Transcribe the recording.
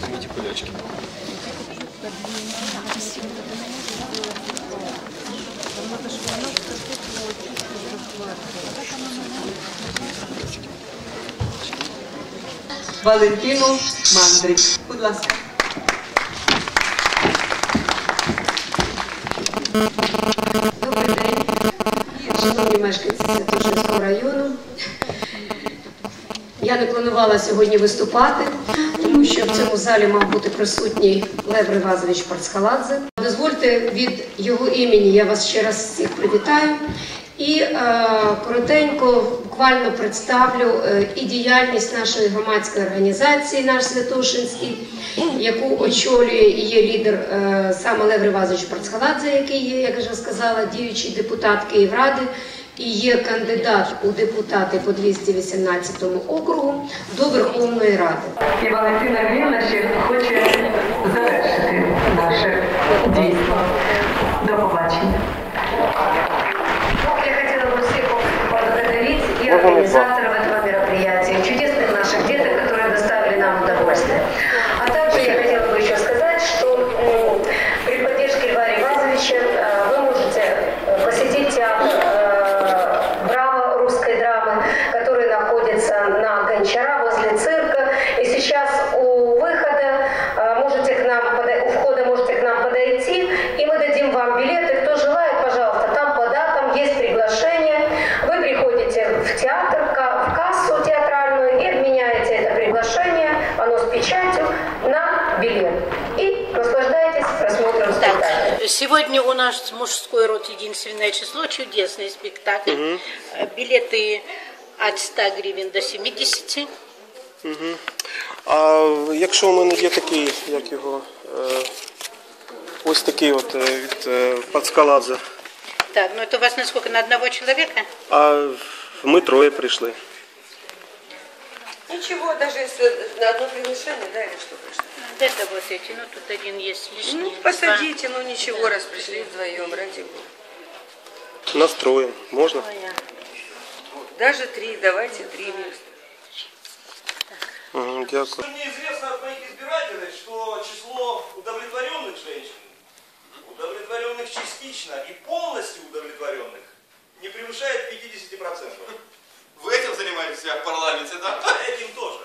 Возьмите кулечки. Валентину Мандрик. Будь ласка. Добрий день, шановні мешканці Святошинського району. Я не планувала сьогодні виступати, що в цьому залі мав бути присутній Лев Ривазович Парцхаладзе. Дозвольте від його імені я вас ще раз всіх привітаю і е, коротенько, буквально представлю е, і діяльність нашої громадської організації, наш Святошинський, яку очолює і є лідер е, саме Лев Ривазович Парцхаладзе, який є, як вже сказала, діючий депутат Київради і є кандидат у депутати по 218 округу до Верховної Ради. І Валентина ще хоче завершити наше дійство. До побачення. Я хотіла б всех поблагодарить і организаторов вам билеты. Кто желает, пожалуйста, там по датам есть приглашение. Вы приходите в театр, в кассу театральную и обменяете это приглашение, оно с печатью, на билет. И наслаждайтесь просмотром спектакля. Так, сегодня у нас мужской род единственное число, чудесный спектакль. Э, Билеты от 100 гривен до 70. А якщо у мене є такий, як його, ось такий от е, від е, Пацкаладзе, Так, ну это у вас насколько, на одного человека? а ми троє прийшли. Ничего, даже если на одно приглашение, да, или что пришло. Это вот эти, ну тут один есть лишний. Ну, посадите, ну ничего, раз пришли вдвоем, ради бога. Нас троє. Можна? Два. Ой, а. Даже три, давайте три места. Угу, дякую. Мне известно от моих избирателей, частично и полностью удовлетворенных не превышает 50%. Вы этим занимаетесь себя в парламенте, да? Этим тоже.